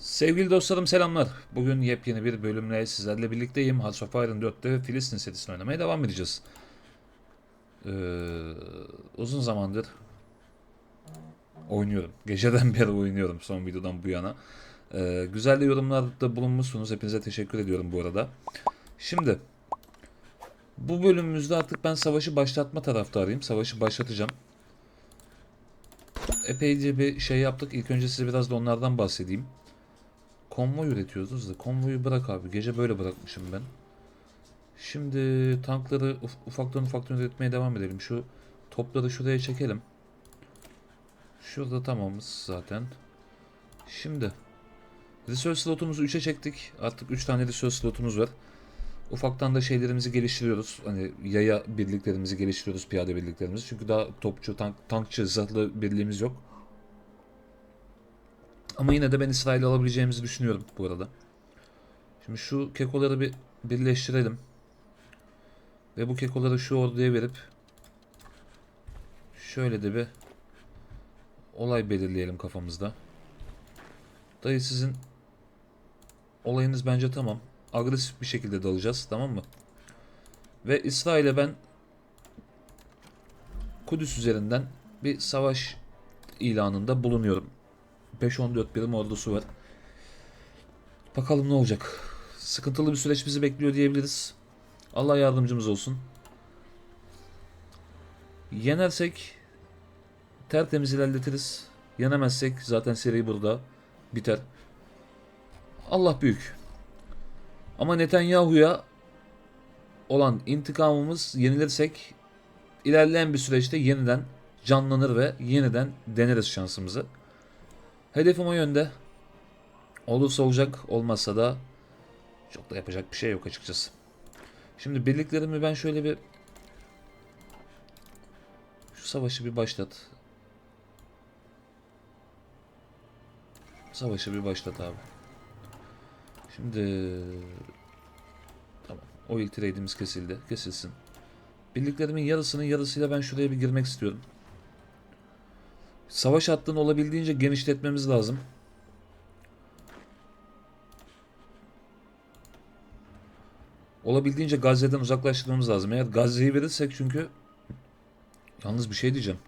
Sevgili dostlarım selamlar. Bugün yepyeni bir bölümle sizlerle birlikteyim. Hearts of Iron 4'te Filistin serisini oynamaya devam edeceğiz. Ee, uzun zamandır oynuyorum. Geceden beri oynuyorum son videodan bu yana. Ee, güzel de yorumlarda bulunmuşsunuz. Hepinize teşekkür ediyorum bu arada. Şimdi bu bölümümüzde artık ben savaşı başlatma taraftarıyım. Savaşı başlatacağım. Epeyce bir şey yaptık. İlk önce size biraz da onlardan bahsedeyim. Konvoy üretiyoruz da konvoyu bırak abi. Gece böyle bırakmışım ben. Şimdi tankları uf- ufaktan ufaktan üretmeye devam edelim. Şu topları şuraya çekelim. Şurada tamamız zaten. Şimdi research slotumuzu 3'e çektik. Artık 3 tane research slotumuz var. Ufaktan da şeylerimizi geliştiriyoruz. Hani yaya birliklerimizi geliştiriyoruz, piyade birliklerimizi. Çünkü daha topçu, tank, tankçı, zırhlı birliğimiz yok. Ama yine de ben İsrail'i alabileceğimizi düşünüyorum bu arada. Şimdi şu kekoları bir birleştirelim. Ve bu kekoları şu orduya verip şöyle de bir olay belirleyelim kafamızda. Dayı sizin olayınız bence tamam. Agresif bir şekilde dalacağız tamam mı? Ve İsrail'e ben Kudüs üzerinden bir savaş ilanında bulunuyorum. 5-14 birim ordusu var. Bakalım ne olacak. Sıkıntılı bir süreç bizi bekliyor diyebiliriz. Allah yardımcımız olsun. Yenersek tertemiz ilerletiriz. Yenemezsek zaten seri burada biter. Allah büyük. Ama Netanyahu'ya olan intikamımız yenilirsek ilerleyen bir süreçte yeniden canlanır ve yeniden deneriz şansımızı. Hedefim o yönde. Olursa olacak, olmazsa da çok da yapacak bir şey yok açıkçası. Şimdi birliklerimi ben şöyle bir şu savaşı bir başlat. Savaşı bir başlat abi. Şimdi tamam. Oil trade'imiz kesildi. Kesilsin. Birliklerimin yarısının yarısıyla ben şuraya bir girmek istiyorum. Savaş hattını olabildiğince genişletmemiz lazım. Olabildiğince Gazze'den uzaklaştırmamız lazım. Eğer Gazze'yi verirsek çünkü yalnız bir şey diyeceğim.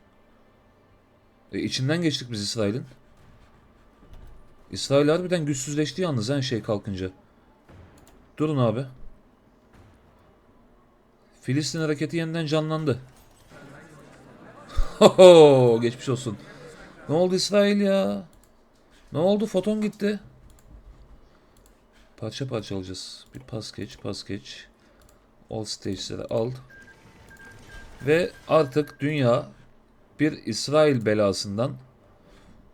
E, içinden geçtik biz İsrail'in. İsrail harbiden güçsüzleşti yalnız her şey kalkınca. Durun abi. Filistin hareketi yeniden canlandı. Ho geçmiş olsun. Ne oldu İsrail ya? Ne oldu? Foton gitti. Parça parça alacağız. Bir pas geç, pas geç. All stage'leri al. Ve artık dünya bir İsrail belasından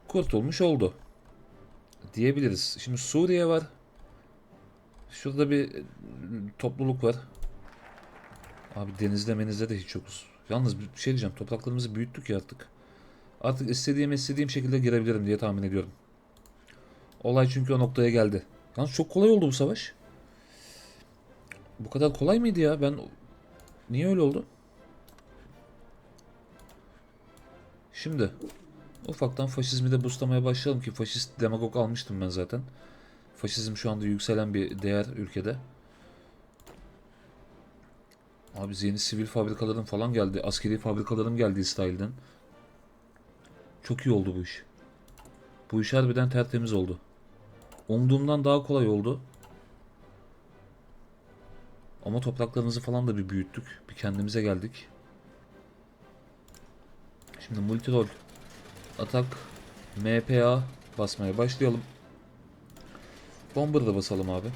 kurtulmuş oldu. Diyebiliriz. Şimdi Suriye var. Şurada bir topluluk var. Abi denizde menizde de hiç yokuz. Yalnız bir şey diyeceğim. Topraklarımızı büyüttük ya artık. Artık istediğim istediğim şekilde girebilirim diye tahmin ediyorum. Olay çünkü o noktaya geldi. Yalnız çok kolay oldu bu savaş. Bu kadar kolay mıydı ya? Ben niye öyle oldu? Şimdi ufaktan faşizmi de boostlamaya başlayalım ki faşist demagog almıştım ben zaten. Faşizm şu anda yükselen bir değer ülkede. Abi yeni sivil fabrikaların falan geldi. Askeri fabrikaların geldi İsrail'den. Çok iyi oldu bu iş. Bu iş harbiden tertemiz oldu. Umduğumdan daha kolay oldu. Ama topraklarımızı falan da bir büyüttük. Bir kendimize geldik. Şimdi multirol atak MPA basmaya başlayalım. Bomber da basalım abi.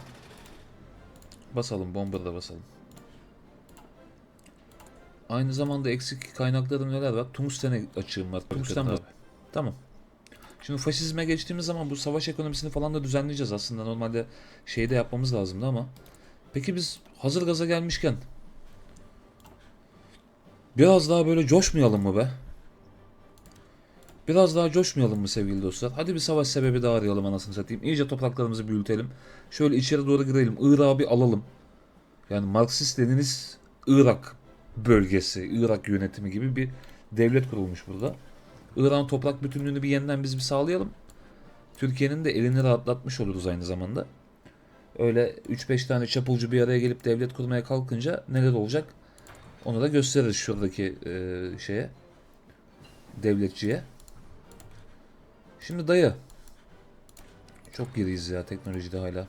Basalım bomber da basalım. Aynı zamanda eksik kaynaklarım neler var? Tungsten açığım var. Tungsten var. Tamam. Şimdi faşizme geçtiğimiz zaman bu savaş ekonomisini falan da düzenleyeceğiz aslında. Normalde şeyde yapmamız lazımdı ama. Peki biz hazır gaza gelmişken biraz daha böyle coşmayalım mı be? Biraz daha coşmayalım mı sevgili dostlar? Hadi bir savaş sebebi daha arayalım anasını satayım. İyice topraklarımızı büyütelim. Şöyle içeri doğru girelim. Irak'ı bir alalım. Yani Marksist Leninist Irak bölgesi, Irak yönetimi gibi bir devlet kurulmuş burada. İran toprak bütünlüğünü bir yeniden biz bir sağlayalım. Türkiye'nin de elini rahatlatmış oluruz aynı zamanda. Öyle 3-5 tane çapulcu bir araya gelip devlet kurmaya kalkınca neler olacak onu da gösteririz şuradaki e, şeye devletçiye. Şimdi dayı çok geriyiz ya teknolojide hala.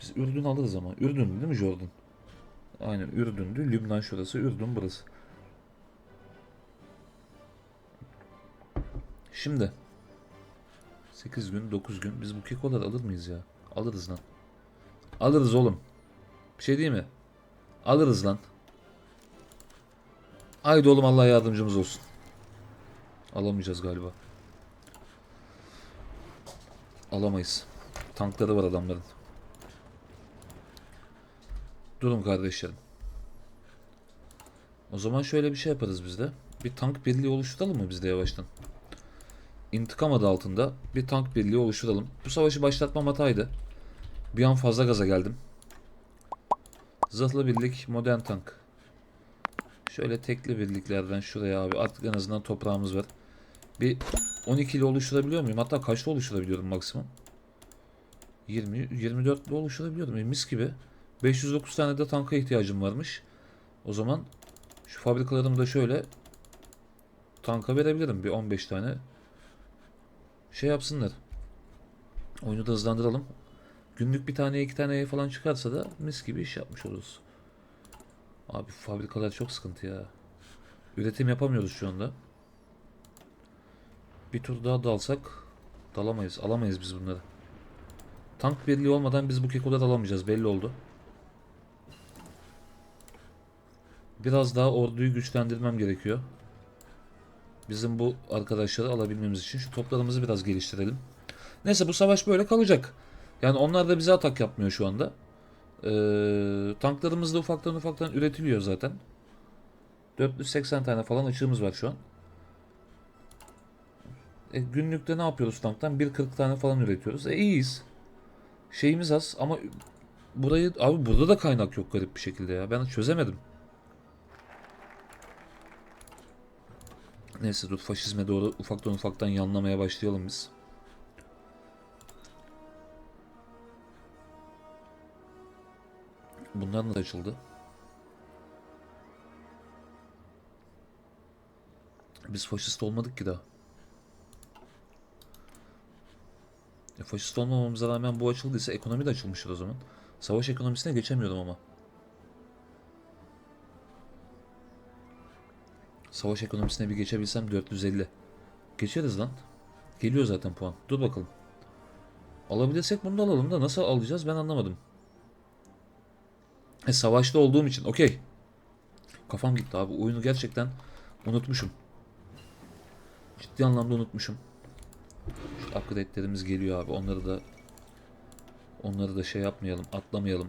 Biz Ürdün alırız ama. Ürdün değil mi Jordan? Aynen Ürdün'dü. Lübnan şurası. Ürdün burası. Şimdi 8 gün 9 gün biz bu kekoları alır mıyız ya? Alırız lan. Alırız oğlum. Bir şey değil mi? Alırız lan. Haydi oğlum Allah yardımcımız olsun. Alamayacağız galiba. Alamayız. Tankları var adamların. Durun kardeşlerim. O zaman şöyle bir şey yaparız biz de. Bir tank birliği oluşturalım mı biz de yavaştan? İntikam adı altında bir tank birliği oluşturalım. Bu savaşı başlatmam hataydı. Bir an fazla gaza geldim. Zırhlı birlik, modern tank. Şöyle tekli birliklerden şuraya abi. Artık en azından toprağımız var. Bir 12 ile oluşturabiliyor muyum? Hatta kaçta oluşturabiliyorum maksimum? 20, 24 ile oluşturabiliyorum. E, mis gibi. 509 tane de tanka ihtiyacım varmış. O zaman şu fabrikalarımı da şöyle tanka verebilirim. Bir 15 tane şey yapsınlar. Oyunu da hızlandıralım. Günlük bir tane iki tane falan çıkarsa da mis gibi iş yapmış oluruz. Abi fabrikalar çok sıkıntı ya. Üretim yapamıyoruz şu anda. Bir tur daha dalsak dalamayız. Alamayız biz bunları. Tank birliği olmadan biz bu kekoları alamayacağız. Belli oldu. Biraz daha orduyu güçlendirmem gerekiyor. Bizim bu arkadaşları alabilmemiz için şu toplarımızı biraz geliştirelim. Neyse bu savaş böyle kalacak. Yani onlar da bize atak yapmıyor şu anda. Ee, tanklarımız da ufaktan ufaktan üretiliyor zaten. 480 tane falan açığımız var şu an. E, günlükte ne yapıyoruz tanktan? 1.40 tane falan üretiyoruz. E iyiyiz. Şeyimiz az ama burayı abi burada da kaynak yok garip bir şekilde ya. Ben çözemedim. Neyse dur faşizme doğru ufaktan ufaktan yanlamaya başlayalım biz. Bunlar nasıl açıldı? Biz faşist olmadık ki daha. E, faşist olmamamıza rağmen bu açıldıysa ekonomi de açılmıştır o zaman. Savaş ekonomisine geçemiyorum ama. Savaş ekonomisine bir geçebilsem 450. Geçeriz lan. Geliyor zaten puan. Dur bakalım. Alabilirsek bunu da alalım da nasıl alacağız ben anlamadım. E, savaşta olduğum için okey. Kafam gitti abi. Oyunu gerçekten unutmuşum. Ciddi anlamda unutmuşum. Şu upgrade'lerimiz geliyor abi. Onları da onları da şey yapmayalım, atlamayalım.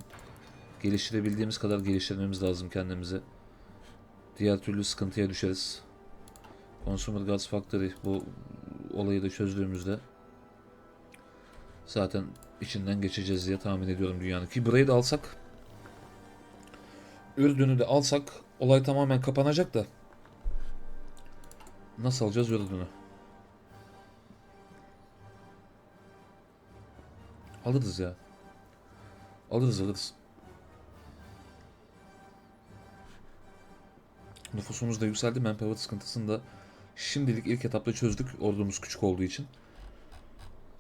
Geliştirebildiğimiz kadar geliştirmemiz lazım kendimizi. Diğer türlü sıkıntıya düşeriz. Consumer Gas Factory bu olayı da çözdüğümüzde zaten içinden geçeceğiz diye tahmin ediyorum dünyanın. Ki burayı da alsak Ürdün'ü de alsak olay tamamen kapanacak da nasıl alacağız Ürdün'ü? Alırız ya. Alırız alırız. Nüfusumuz da yükseldi. Manpower sıkıntısını da şimdilik ilk etapta çözdük. Ordumuz küçük olduğu için.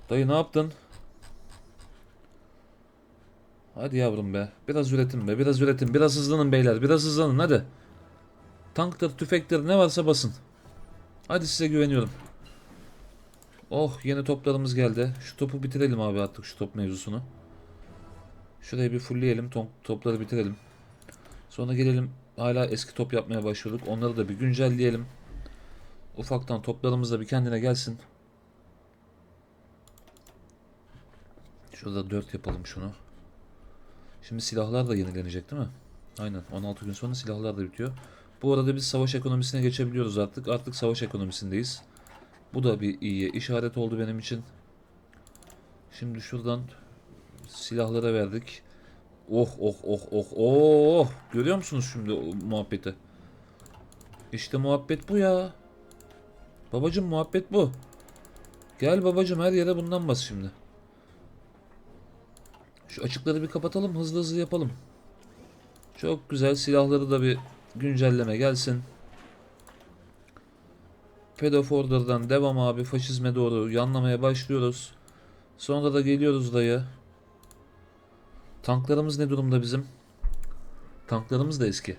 Dayı ne yaptın? Hadi yavrum be. Biraz üretim be. Biraz üretim. Biraz hızlanın beyler. Biraz hızlanın hadi. Tanktır, tüfektir ne varsa basın. Hadi size güveniyorum. Oh yeni toplarımız geldi. Şu topu bitirelim abi artık şu top mevzusunu. Şurayı bir fullleyelim. Top, topları bitirelim. Sonra gelelim hala eski top yapmaya başladık. Onları da bir güncelleyelim. Ufaktan toplarımız da bir kendine gelsin. Şurada 4 yapalım şunu. Şimdi silahlar da yenilenecek değil mi? Aynen 16 gün sonra silahlar da bitiyor. Bu arada biz savaş ekonomisine geçebiliyoruz artık. Artık savaş ekonomisindeyiz. Bu da bir iyi işaret oldu benim için. Şimdi şuradan silahlara verdik. Oh oh oh oh oh. Görüyor musunuz şimdi muhabbeti? İşte muhabbet bu ya. Babacım muhabbet bu. Gel babacım her yere bundan bas şimdi. Şu açıkları bir kapatalım hızlı hızlı yapalım. Çok güzel silahları da bir güncelleme gelsin. Pedoforder'dan devam abi faşizme doğru yanlamaya başlıyoruz. Sonra da geliyoruz dayı. Tanklarımız ne durumda bizim? Tanklarımız da eski.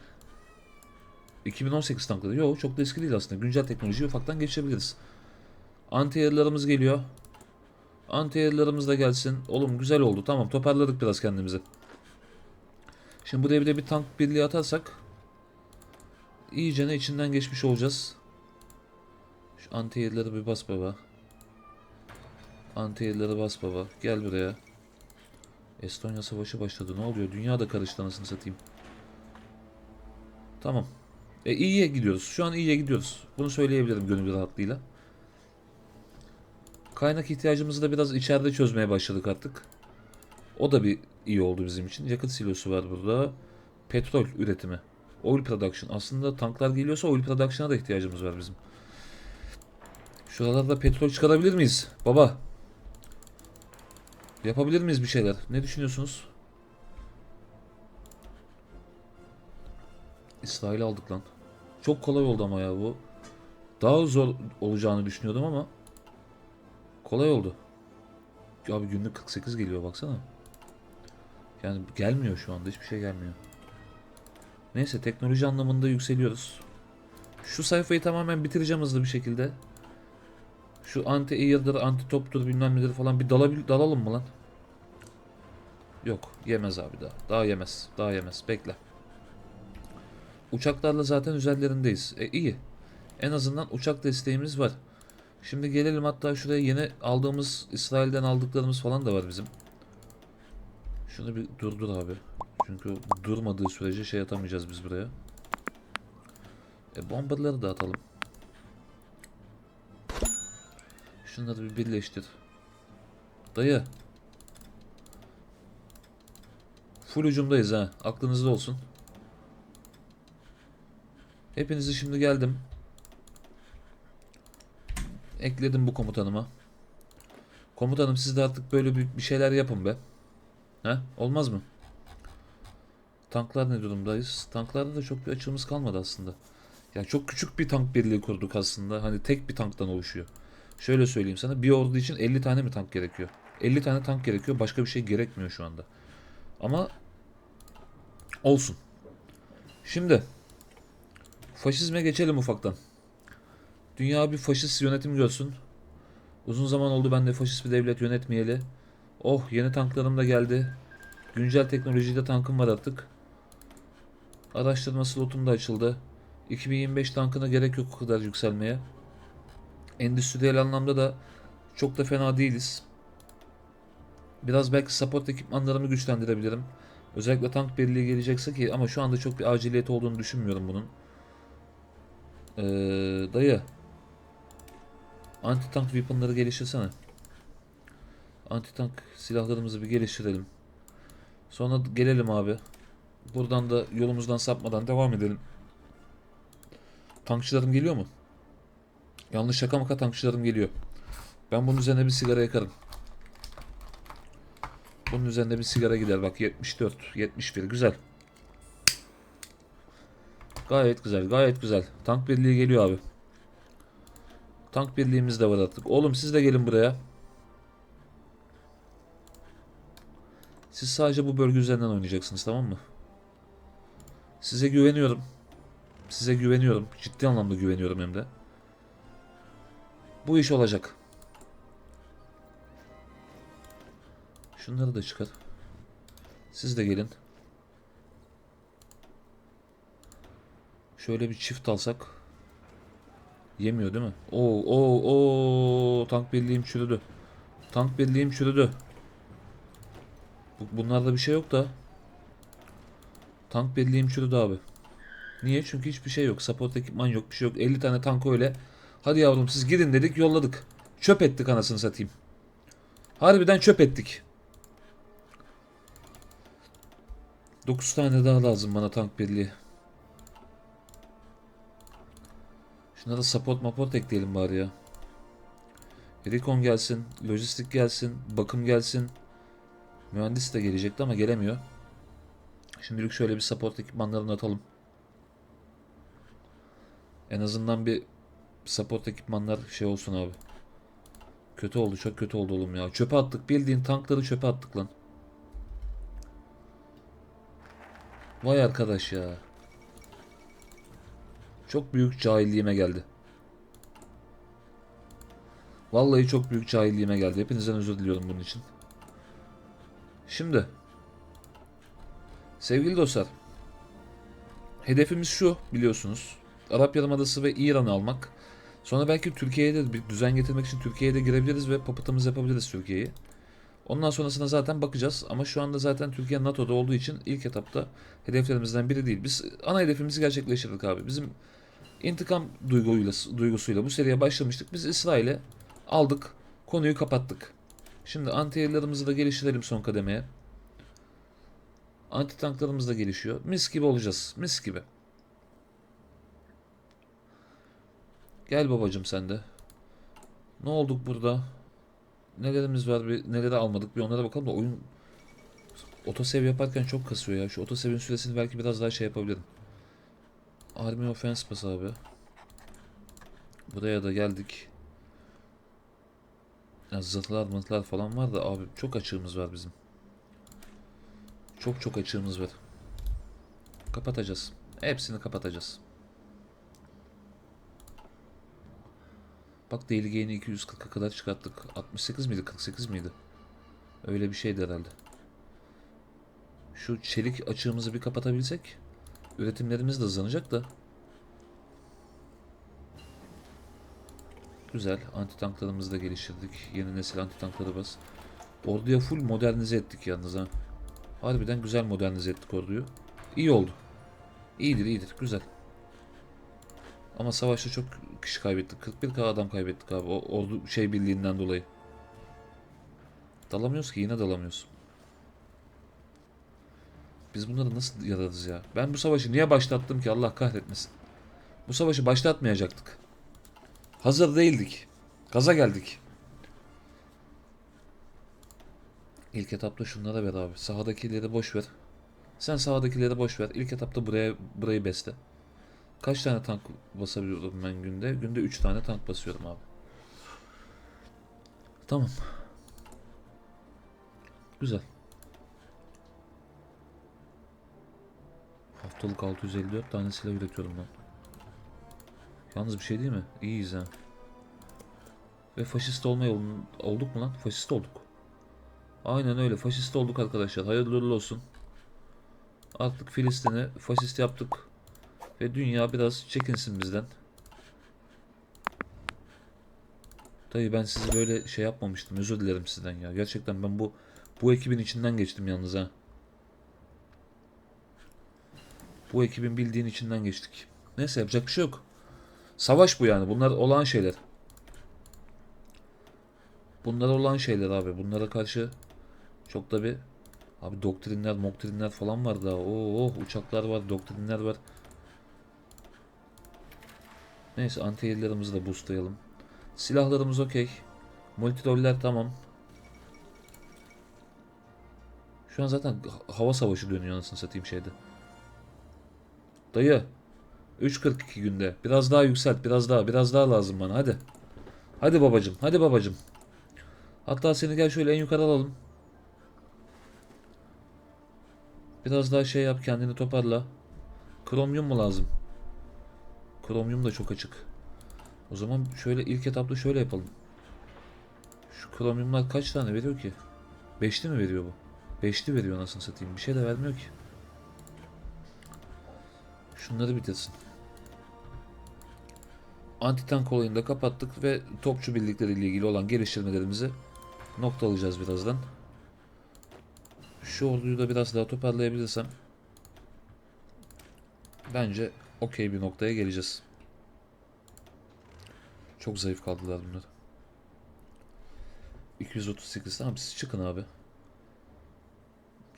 2018 tankları. Yok çok da eski değil aslında. Güncel teknolojiyi ufaktan geçebiliriz. Anti-air'larımız geliyor. Anti-air'larımız da gelsin. Oğlum güzel oldu. Tamam toparladık biraz kendimizi. Şimdi buraya bir de bir tank birliği atarsak iyicene içinden geçmiş olacağız. Şu anti-air'ları bir bas baba. Anti-air'ları bas baba. Gel buraya. Estonya savaşı başladı. Ne oluyor? Dünya da karıştı anasını satayım. Tamam. E iyiye gidiyoruz. Şu an iyiye gidiyoruz. Bunu söyleyebilirim gönül rahatlığıyla. Kaynak ihtiyacımızı da biraz içeride çözmeye başladık artık. O da bir iyi oldu bizim için. Yakıt silosu var burada. Petrol üretimi. Oil production. Aslında tanklar geliyorsa oil production'a da ihtiyacımız var bizim. Şuralarda petrol çıkarabilir miyiz? Baba. Yapabilir miyiz bir şeyler? Ne düşünüyorsunuz? İsrail'i aldık lan. Çok kolay oldu ama ya bu. Daha zor olacağını düşünüyordum ama kolay oldu. Abi günlük 48 geliyor baksana. Yani gelmiyor şu anda hiçbir şey gelmiyor. Neyse teknoloji anlamında yükseliyoruz. Şu sayfayı tamamen bitireceğim hızlı bir şekilde. Şu anti air'dır, anti toptur bilmem nedir falan bir dalabil dalalım mı lan? Yok yemez abi daha. Daha yemez. Daha yemez. Bekle. Uçaklarla zaten üzerlerindeyiz. E iyi. En azından uçak desteğimiz var. Şimdi gelelim hatta şuraya yeni aldığımız İsrail'den aldıklarımız falan da var bizim. Şunu bir durdur abi. Çünkü durmadığı sürece şey atamayacağız biz buraya. E bombaları da atalım. Şunları bir birleştir. Dayı. Full ucumdayız ha. Aklınızda olsun. Hepinizi şimdi geldim. Ekledim bu komutanıma. Komutanım siz de artık böyle bir, bir şeyler yapın be. He? Olmaz mı? Tanklar ne durumdayız? Tanklarda da çok bir açığımız kalmadı aslında. Yani çok küçük bir tank birliği kurduk aslında. Hani tek bir tanktan oluşuyor. Şöyle söyleyeyim sana. Bir ordu için 50 tane mi tank gerekiyor? 50 tane tank gerekiyor. Başka bir şey gerekmiyor şu anda. Ama olsun. Şimdi faşizme geçelim ufaktan. Dünya bir faşist yönetim görsün. Uzun zaman oldu ben de faşist bir devlet yönetmeyeli. Oh yeni tanklarım da geldi. Güncel teknolojide tankım var artık. Araştırma slotum da açıldı. 2025 tankına gerek yok o kadar yükselmeye. Endüstriyel anlamda da çok da fena değiliz. Biraz belki support ekipmanlarımı güçlendirebilirim. Özellikle tank birliği gelecekse ki ama şu anda çok bir aciliyet olduğunu düşünmüyorum bunun. Ee, dayı. Anti tank weaponları geliştirsene. Anti tank silahlarımızı bir geliştirelim. Sonra gelelim abi. Buradan da yolumuzdan sapmadan devam edelim. Tankçılarım geliyor mu? Yanlış şaka maka tankçılarım geliyor. Ben bunun üzerine bir sigara yakarım. Bunun üzerine bir sigara gider. Bak 74, 71 güzel. Gayet güzel, gayet güzel. Tank birliği geliyor abi. Tank birliğimiz de var artık. Oğlum siz de gelin buraya. Siz sadece bu bölge üzerinden oynayacaksınız tamam mı? Size güveniyorum. Size güveniyorum. Ciddi anlamda güveniyorum hem de. Bu iş olacak. Şunları da çıkar. Siz de gelin. Şöyle bir çift alsak. Yemiyor değil mi? Oo oo oo tank birliğim çürüdü. Tank birliğim çürüdü. Bu- Bunlarda bir şey yok da. Tank birliğim çürüdü abi. Niye? Çünkü hiçbir şey yok. Support ekipman yok. Bir şey yok. 50 tane tank öyle. Hadi yavrum siz gidin dedik yolladık. Çöp ettik anasını satayım. Harbiden çöp ettik. 9 tane daha lazım bana tank birliği. Şuna da support maport ekleyelim bari ya. Recon gelsin, lojistik gelsin, bakım gelsin. Mühendis de gelecekti ama gelemiyor. Şimdilik şöyle bir support ekipmanlarını atalım. En azından bir support ekipmanlar şey olsun abi. Kötü oldu, çok kötü oldu oğlum ya. Çöpe attık, bildiğin tankları çöpe attık lan. Vay arkadaş ya. Çok büyük cahilliğime geldi. Vallahi çok büyük cahilliğime geldi. Hepinizden özür diliyorum bunun için. Şimdi sevgili dostlar hedefimiz şu biliyorsunuz. Arap Yarımadası ve İran'ı almak. Sonra belki Türkiye'ye de bir düzen getirmek için Türkiye'ye de girebiliriz ve papıtımız yapabiliriz Türkiye'yi. Ondan sonrasına zaten bakacağız ama şu anda zaten Türkiye NATO'da olduğu için ilk etapta hedeflerimizden biri değil. Biz ana hedefimizi gerçekleştirdik abi. Bizim intikam duyguyla, duygusuyla bu seriye başlamıştık. Biz İsrail'e aldık, konuyu kapattık. Şimdi anti da geliştirelim son kademeye. Anti tanklarımız da gelişiyor. Mis gibi olacağız. Mis gibi. Gel babacım sen de. Ne olduk burada? Nelerimiz var bir neleri almadık bir onlara bakalım da oyun otosev yaparken çok kasıyor ya. Şu otosevin süresini belki biraz daha şey yapabilirim. Army Offense bas abi. Buraya da geldik. Ya zırhlar mırhlar falan var da abi çok açığımız var bizim. Çok çok açığımız var. Kapatacağız. Hepsini kapatacağız. Bak Daily Gain'i 240'a kadar çıkarttık. 68 miydi 48 miydi? Öyle bir şeydi herhalde. Şu çelik açığımızı bir kapatabilsek üretimlerimiz de hızlanacak da. Güzel. Anti tanklarımızı da geliştirdik. Yeni nesil anti tankları bas. Orduya full modernize ettik yalnız ha. Harbiden güzel modernize ettik orduyu. İyi oldu. İyidir iyidir. Güzel. Ama savaşta çok kişi kaybettik. 41k adam kaybettik abi. O ordu şey birliğinden dolayı. Dalamıyoruz ki yine dalamıyoruz. Biz bunları nasıl yararız ya? Ben bu savaşı niye başlattım ki Allah kahretmesin. Bu savaşı başlatmayacaktık. Hazır değildik. Gaza geldik. İlk etapta şunlara ver abi. Sahadakileri boş ver. Sen sahadakileri boş ver. İlk etapta buraya burayı besle. Kaç tane tank basabiliyorum ben günde? Günde 3 tane tank basıyorum abi. Tamam. Güzel. Haftalık 654 tane silah üretiyorum ben. Yalnız bir şey değil mi? İyiyiz ha. Ve faşist olma yolun olduk mu lan? Faşist olduk. Aynen öyle. Faşist olduk arkadaşlar. Hayırlı olsun. Artık Filistin'i faşist yaptık. Ve dünya biraz çekinsin bizden. Dayı ben sizi böyle şey yapmamıştım. Özür dilerim sizden ya. Gerçekten ben bu bu ekibin içinden geçtim yalnız ha. Bu ekibin bildiğin içinden geçtik. Neyse yapacak bir şey yok. Savaş bu yani. Bunlar olan şeyler. Bunlar olan şeyler abi. Bunlara karşı çok da bir abi doktrinler, moktrinler falan var daha. Oo, oh, uçaklar var, doktrinler var. Neyse anti da boostlayalım. Silahlarımız okey. Multiroller tamam. Şu an zaten hava savaşı dönüyor anasını satayım şeyde. Dayı. 3.42 günde. Biraz daha yükselt. Biraz daha. Biraz daha lazım bana. Hadi. Hadi babacım. Hadi babacım. Hatta seni gel şöyle en yukarı alalım. Biraz daha şey yap. Kendini toparla. Kromyum mu lazım? Kromyum da çok açık. O zaman şöyle ilk etapta şöyle yapalım. Şu kromyumlar kaç tane veriyor ki? Beşli mi veriyor bu? Beşli veriyor nasıl satayım. Bir şey de vermiyor ki. Şunları bitirsin. Anti tank olayını da kapattık ve topçu birlikleriyle ilgili olan geliştirmelerimizi noktalayacağız birazdan. Şu orduyu da biraz daha toparlayabilirsem bence okey bir noktaya geleceğiz. Çok zayıf kaldılar bunlar. 238 tamam siz çıkın abi.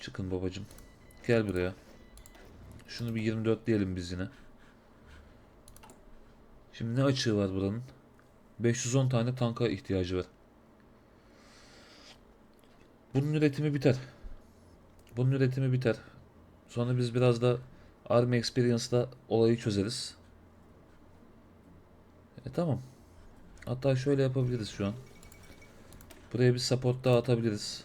Çıkın babacım. Gel buraya. Şunu bir 24 diyelim biz yine. Şimdi ne açığı var buranın? 510 tane tanka ihtiyacı var. Bunun üretimi biter. Bunun üretimi biter. Sonra biz biraz da Army Experience'da olayı çözeriz. E tamam. Hatta şöyle yapabiliriz şu an. Buraya bir support daha atabiliriz.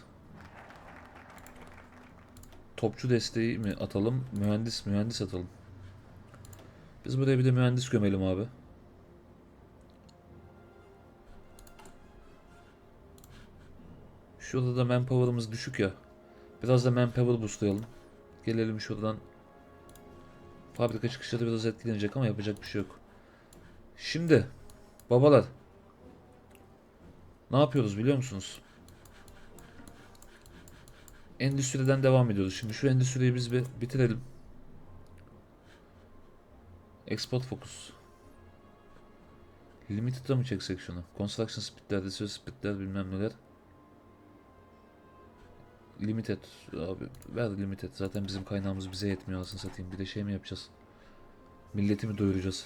Topçu desteği mi atalım? Mühendis mühendis atalım. Biz buraya bir de mühendis gömelim abi. Şurada da manpower'ımız düşük ya. Biraz da manpower boostlayalım. Gelelim şuradan. Fabrika çıkışları biraz etkilenecek ama yapacak bir şey yok. Şimdi babalar ne yapıyoruz biliyor musunuz? Endüstriden devam ediyoruz. Şimdi şu endüstriyi biz bir bitirelim. Export focus. Limited'a mı çeksek şunu? Construction speedler, research speedler bilmem neler. Limited abi ver limited. Zaten bizim kaynağımız bize yetmiyor anasını satayım. Bir de şey mi yapacağız? Milleti mi doyuracağız?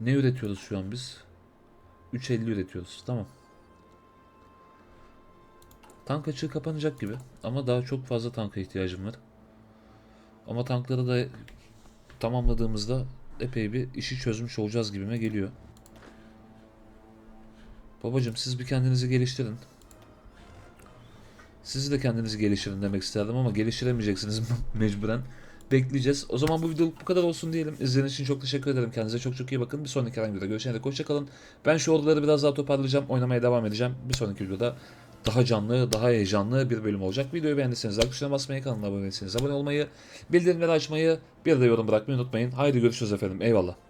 Ne üretiyoruz şu an biz? 3.50 üretiyoruz. Tamam. Tank açığı kapanacak gibi. Ama daha çok fazla tanka ihtiyacım var. Ama tankları da tamamladığımızda epey bir işi çözmüş olacağız gibime geliyor. Babacım siz bir kendinizi geliştirin. Sizi de kendinizi geliştirin demek isterdim ama geliştiremeyeceksiniz mecburen. Bekleyeceğiz. O zaman bu videoluk bu kadar olsun diyelim. İzlediğiniz için çok teşekkür ederim. Kendinize çok çok iyi bakın. Bir sonraki herhangi videoda görüşene dek hoşçakalın. Ben şu orduları biraz daha toparlayacağım. Oynamaya devam edeceğim. Bir sonraki videoda daha canlı, daha heyecanlı bir bölüm olacak. Videoyu beğendiyseniz like tuşuna basmayı, kanala abone değilseniz abone olmayı, bildirimleri açmayı, bir de yorum bırakmayı unutmayın. Haydi görüşürüz efendim. Eyvallah.